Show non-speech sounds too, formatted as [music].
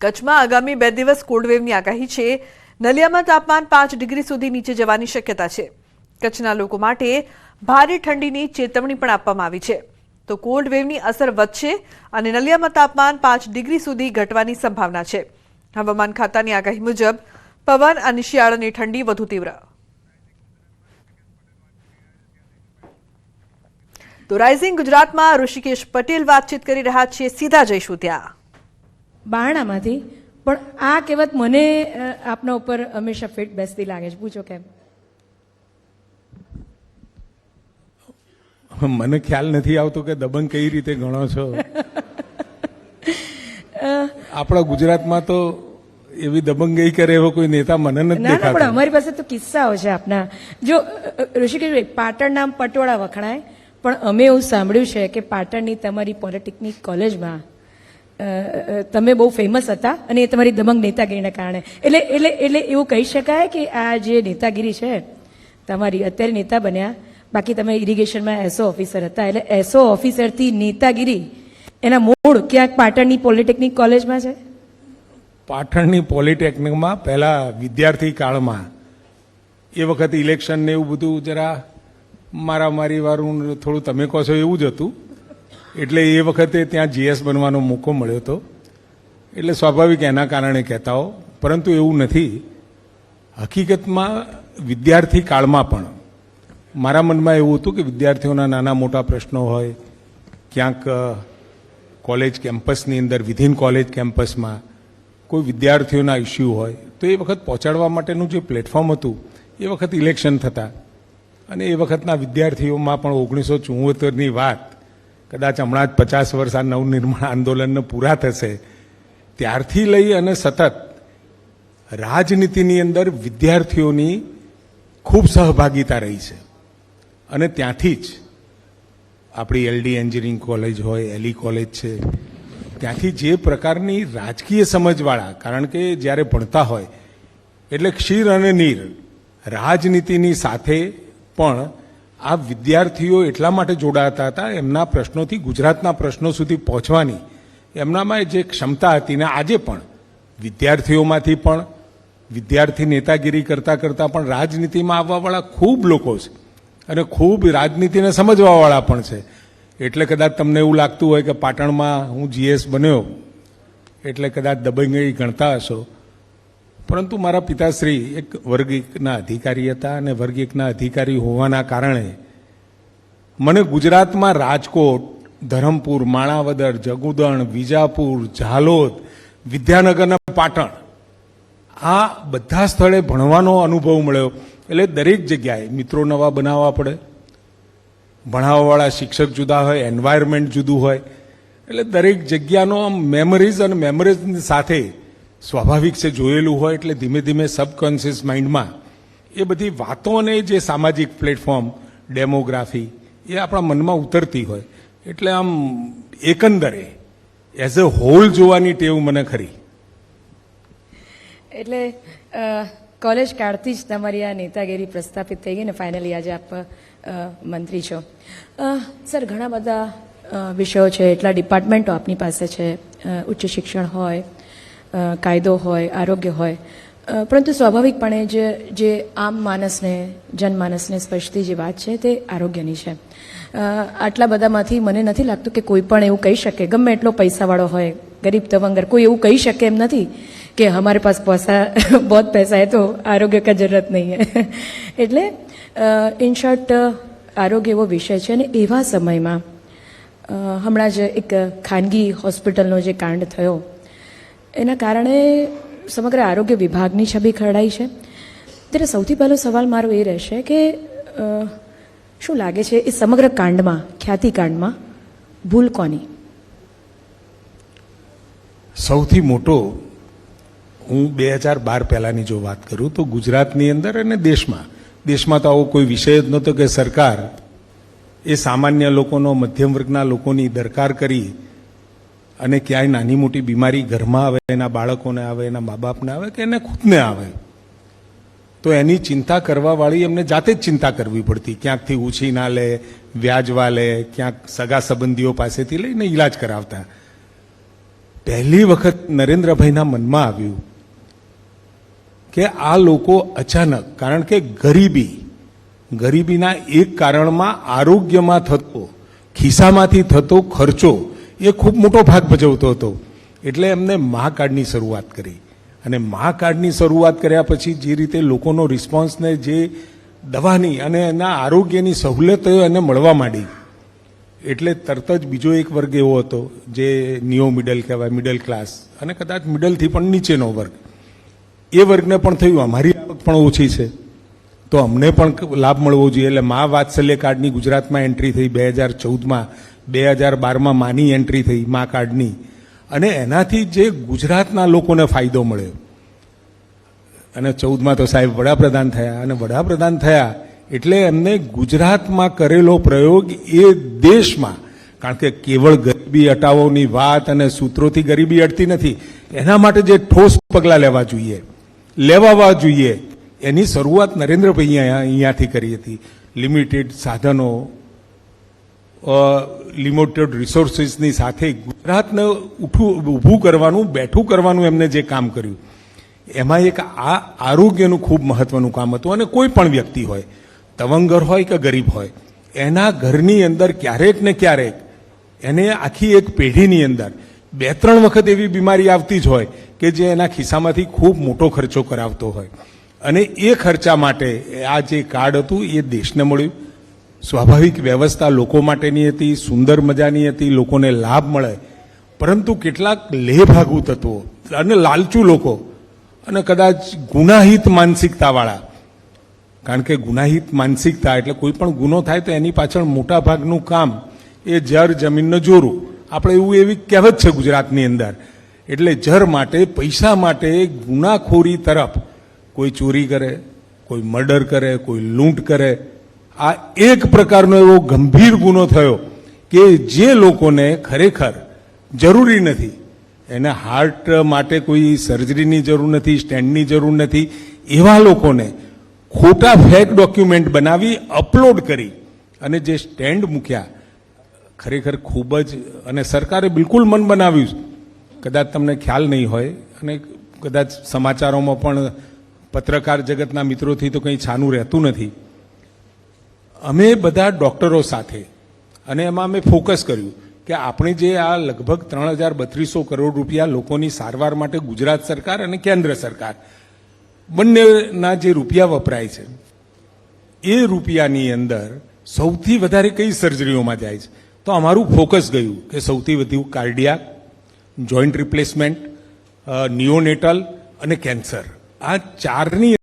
કચ્છમાં આગામી બે દિવસ કોલ્ડવેવની આગાહી છે. નલિયામાં તાપમાન પાંચ ડિગ્રી સુધી નીચે જવાની શક્યતા છે. કચ્છના લોકો માટે ભારે ઠંડીની ચેતવણી પણ આપવામાં આવી છે. તો કોલ્ડ વેવની અસર વધશે અને નલિયામાં તાપમાન પાંચ ડિગ્રી સુધી ઘટવાની સંભાવના છે. હવામાન ખાતાની આગાહી મુજબ પવન અને શિયાળાની ઠંડી વધુ તીવ્ર. તો રાઇઝિંગ ગુજરાતમાં ઋષિકેશ પટેલ વાતચીત કરી રહ્યા છે. સીધા જઈશું ત્યાં બારણામાંથી. પણ આ કહેવત મને આપના ઉપર હંમેશા ફિટ બેસતી લાગે છે. પૂછો કેમ? મને ખ્યાલ નથી આવતો કે દબંગ કઈ રીતે ગણો છો. આપણા ગુજરાતમાં તો એવી દબંગઈ કરે એવો કોઈ નેતા મને નથી ના પણ અમારી પાસે તો કિસ્સાઓ છે આપના. જો ઋષિકેશભાઈ પાટણ નામ પટોળા વખણાય પણ અમે એવું સાંભળ્યું છે કે પાટણની તમારી પોલિટેકનિક કોલેજમાં તમે બહુ ફેમસ હતા અને એ તમારી દબંગ નેતાગીરીના કારણે. એટલે એટલે એટલે એવું કહી શકાય કે આ જે નેતાગીરી છે, તમારી અત્યારે નેતા બન્યા, બાકી તમે ઇરિગેશનમાં એસો ઓફિસર હતા. એટલે એસો ઓફિસરથી નેતાગીરી, એના મૂળ ક્યાંક પાટણની પોલિટેકનિક કોલેજમાં છે? પાટણની પોલિટેકનિકમાં પહેલા વિદ્યાર્થી કાળમાં. એ વખત ઇલેક્શન ને એવું બધું જરા મારા મારી વાળું થોડું તમે કહો છો એવું જ હતું. એટલે એ વખતે ત્યાં જીએસ બનવાનો મોકો મળ્યો હતો એટલે સ્વાભાવિક એના કારણે કહેતા હો પરંતુ એવું નથી. હકીકતમાં વિદ્યાર્થી કાળમાં પણ મારા મનમાં એવું હતું કે વિદ્યાર્થીઓના નાના મોટા પ્રશ્નો હોય, ક્યાંક કોલેજ કેમ્પસની અંદર, વિધિન કોલેજ કેમ્પસમાં કોઈ વિદ્યાર્થીઓના ઇસ્યુ હોય, તો એ વખત પહોંચાડવા માટેનું જે પ્લેટફોર્મ હતું, એ વખત ઇલેક્શન થતા. અને એ વખતના વિદ્યાર્થીઓમાં પણ ઓગણીસો ચુંવોતેરની વાત કદાચ હમણાં જ પચાસ વર્ષ આ નવનિર્માણ આંદોલનને પૂરા થશે, ત્યારથી લઈ અને સતત રાજનીતિની અંદર વિદ્યાર્થીઓની ખૂબ સહભાગિતા રહી છે. અને ત્યાંથી જ આપણી એલડી એન્જિનિયરિંગ કોલેજ હોય એલી કોલેજ છે, ત્યાંથી જે પ્રકારની રાજકીય સમજવાળા, કારણ કે જ્યારે ભણતા હોય, એટલે ક્ષીર અને નીર રાજનીતિની સાથે પણ આ વિદ્યાર્થીઓ એટલા માટે જોડાતા હતા, એમના પ્રશ્નોથી, ગુજરાતના પ્રશ્નો સુધી પહોંચવાની, એમનામાં જે ક્ષમતા હતી ને આજે પણ, વિદ્યાર્થીઓમાંથી પણ, વિદ્યાર્થી નેતાગીરી કરતા કરતાં પણ રાજનીતિમાં આવવાવાળા ખૂબ લોકો છે અને ખૂબ રાજનીતિને સમજવાવાળા પણ છે. એટલે કદાચ તમને એવું લાગતું હોય કે પાટણમાં હું જીએસ બન્યો, એટલે કદાચ દબંગઈ ગણતા હશો પરંતુ મારા પિતાશ્રી એક વર્ગ એકના અધિકારી હતા અને વર્ગ એકના અધિકારી હોવાના કારણે મને ગુજરાતમાં રાજકોટ, ધરમપુર, માણાવદર, જગુદણ, વિજાપુર, ઝાલોદ, વિદ્યાનગરના પાટણ આ બધા સ્થળે ભણવાનો અનુભવ મળ્યો. એટલે દરેક જગ્યાએ મિત્રો નવા બનાવવા પડે. ભણાવવાવાળા શિક્ષક જુદા હોય એન્વાયરમેન્ટ જુદું હોય. એટલે દરેક જગ્યાનો આમ મેમરીઝ અને મેમરીઝની સાથે સ્વાભાવિક છે, જોયેલું હોય એટલે ધીમે ધીમે સબકોન્શિયસ માઇન્ડમાં એ બધી વાતોને જે સામાજિક પ્લેટફોર્મ ડેમોગ્રાફી એ આપણા મનમાં ઉતરતી હોય. એટલે આમ એકંદરે એઝ અ હોલ જોવાની ટેવ મને ખરી. એટલે કોલેજ કાળથી જ તમારી આ નેતાગીરી પ્રસ્થાપિત થઈ ગઈ ને ફાઇનલી આજે આપ મંત્રી છો. સર, ઘણા બધા વિષયો છે, એટલા ડિપાર્ટમેન્ટો આપની પાસે છે ઉચ્ચ શિક્ષણ હોય કાયદો હોય, આરોગ્ય હોય. પરંતુ સ્વાભાવિકપણે જે જે આમ માણસને જનમાનસને સ્પર્શતી જે વાત છે તે આરોગ્યની છે. આટલા બધામાંથી મને નથી લાગતું કે કોઈ પણ એવું કહી શકે. ગમે એટલો પૈસાવાળો હોય, ગરીબ તવંગર, કોઈ એવું કહી શકે એમ નથી કે હમારે પાસે પૈસા [laughs] બહુ પૈસા હે તો આરોગ્ય કા જરૂરત નહીં હે. [laughs] એટલે ઇન શોર્ટ આરોગ્ય એવો વિષય છે અને એવા સમયમાં હમણાં જ એક ખાનગી હોસ્પિટલનો જે કાંડ થયો એના કારણે સમગ્ર આરોગ્ય વિભાગની છબી ખરડાઈ છે. ત્યારે સૌથી પહેલો સવાલ મારો એ રહેશે કે શું લાગે છે એ સમગ્ર કાંડમાં, ખ્યાતિ કાંડમાં ભૂલ કોની? સૌથી મોટો, હું બે હજાર બાર પહેલાંની જો વાત કરું તો ગુજરાતની અંદર અને દેશમાં. દેશમાં તો આવો કોઈ વિષય જ નહોતો કે સરકાર એ સામાન્ય લોકોનો, મધ્યમ વર્ગના લોકોની દરકાર કરી અને ક્યાંય નાની મોટી બીમારી ઘરમાં આવે, એના બાળકોને આવે, એના મા બાપને આવે કે એને ખુદને આવે, તો એની ચિંતા કરવાવાળી એમને જાતે જ ચિંતા કરવી પડતી. ક્યાંકથી ઉછી ના લે વ્યાજવા લે ક્યાંક સગા સંબંધીઓ પાસેથી લઈને ઈલાજ કરાવતા. પહેલી વખત નરેન્દ્રભાઈના મનમાં આવ્યું કે આ લોકો અચાનક, કારણ કે ગરીબી, ગરીબીના એક કારણમાં આરોગ્યમાં થતો, ખિસ્સામાંથી થતો ખર્ચો એ ખૂબ મોટો ભાગ ભજવતો હતો. એટલે એમને મહાકાળની શરૂઆત કરી. અને મહાકાળની શરૂઆત કર્યા પછી જે રીતે લોકોનો રિસ્પોન્સને જે દવાની અને એના આરોગ્યની સહુલતો એને મળવા માંડી. એટલે તરત જ બીજો એક વર્ગ એવો હતો, જે નિયો મિડલ કહેવાય મિડલ ક્લાસ અને કદાચ મિડલથી પણ નીચેનો વર્ગ. એ વર્ગને પણ થયું, અમારી આવક પણ ઓછી છે. તો અમને પણ લાભ મળવો જોઈએ. એટલે મા વાત્સલ્ય કાર્ડની ગુજરાતમાં એન્ટ્રી થઈ બે હજાર ચૌદમાં. બે હજાર બારમાં માની એન્ટ્રી થઈ મા કાર્ડની. અને એનાથી જે ગુજરાતના લોકોને ફાયદો મળ્યો. અને ચૌદમાં તો સાહેબ વડાપ્રધાન થયા. અને વડાપ્રધાન થયા એટલે એમને ગુજરાતમાં કરેલો પ્રયોગ એ દેશમાં. કારણ કે કેવળ ગરીબી હટાવોની વાત અને સૂત્રોથી ગરીબી અટતી નથી. એના માટે જે ઠોસ પગલાં લેવા જોઈએ. લેવાવા જોઈએ. એની શરૂઆત નરેન્દ્રભાઈ અહીંયા અહીંયાથી કરી હતી. લિમિટેડ સાધનો લિમિટેડ રિસોર્સિસની સાથે ગુજરાતને ઉઠું, ઊભું કરવાનું, બેઠું કરવાનું એમને જે કામ કર્યું, એમાં એક આ આરોગ્યનું ખૂબ મહત્વનું કામ હતું અને કોઈ પણ વ્યક્તિ હોય, તવંગર હોય કે ગરીબ હોય, એના ઘરની અંદર ક્યારેક ને ક્યારેક, એને આખી એક પેઢીની અંદર બે ત્રણ વખત એવી બીમારી આવતી જ હોય કે જે એના ખિસ્સામાંથી ખૂબ મોટો ખર્ચો કરાવતો હોય. અને એ ખર્ચા માટે આ જે કાર્ડ હતું એ દેશને મળ્યું. સ્વાભાવિક વ્યવસ્થા લોકો માટેની હતી, સુંદર મજાની હતી, લોકોને લાભ મળે. પરંતુ કેટલાક લેભાગુ તત્વો અને લાલચુ લોકો અને કદાચ ગુનાહિત માનસિકતાવાળા, કારણ કે ગુનાહિત માનસિકતા એટલે કોઈ પણ ગુનો થાય તો એની પાછળ મોટા ભાગનું કામ એ જર જમીનનું જોરું. આપણે એવું એવી કહેવત છે ગુજરાતની અંદર. એટલે જર માટે, પૈસા માટે ગુનાખોરી તરફ કોઈ ચોરી કરે, કોઈ મર્ડર કરે, કોઈ લૂંટ કરે આ એક પ્રકારનો એવો ગંભીર ગુનો થયો કે જે લોકોને ખરેખર જરૂરી નથી. એને હાર્ટ માટે કોઈ સર્જરીની જરૂર નથી, સ્ટેન્ડની જરૂર નથી. એવા લોકોને ખોટા ફેક ડોક્યુમેન્ટ બનાવી, અપલોડ કરી અને જે સ્ટેન્ડ મૂક્યા, ખરેખર ખૂબ જ અને સરકારે બિલકુલ મન બનાવ્યું કદાચ તમને ખ્યાલ નહીં હોય અને કદાચ સમાચારોમાં પણ પત્રકાર જગતના મિત્રોથી તો કંઈ છાનું રહેતું નથી. અમે બધા ડોક્ટરો સાથે અને એમાં અમે ફોકસ કર્યું કે આપણે જે આ લગભગ ત્રણ હજાર બત્રીસો કરોડ રૂપિયા લોકોની સારવાર માટે ગુજરાત સરકાર અને કેન્દ્ર સરકાર બંનેના જે રૂપિયા વપરાય છે, એ રૂપિયાની અંદર સૌથી વધારે કઈ સર્જરીઓમાં જાય છે? તો અમારું ફોકસ ગયું કે સૌથી વધુ કાર્ડિયાક, જોઈન્ટ રિપ્લેસમેન્ટ નિયોનેટલ અને કેન્સર. આ ચારની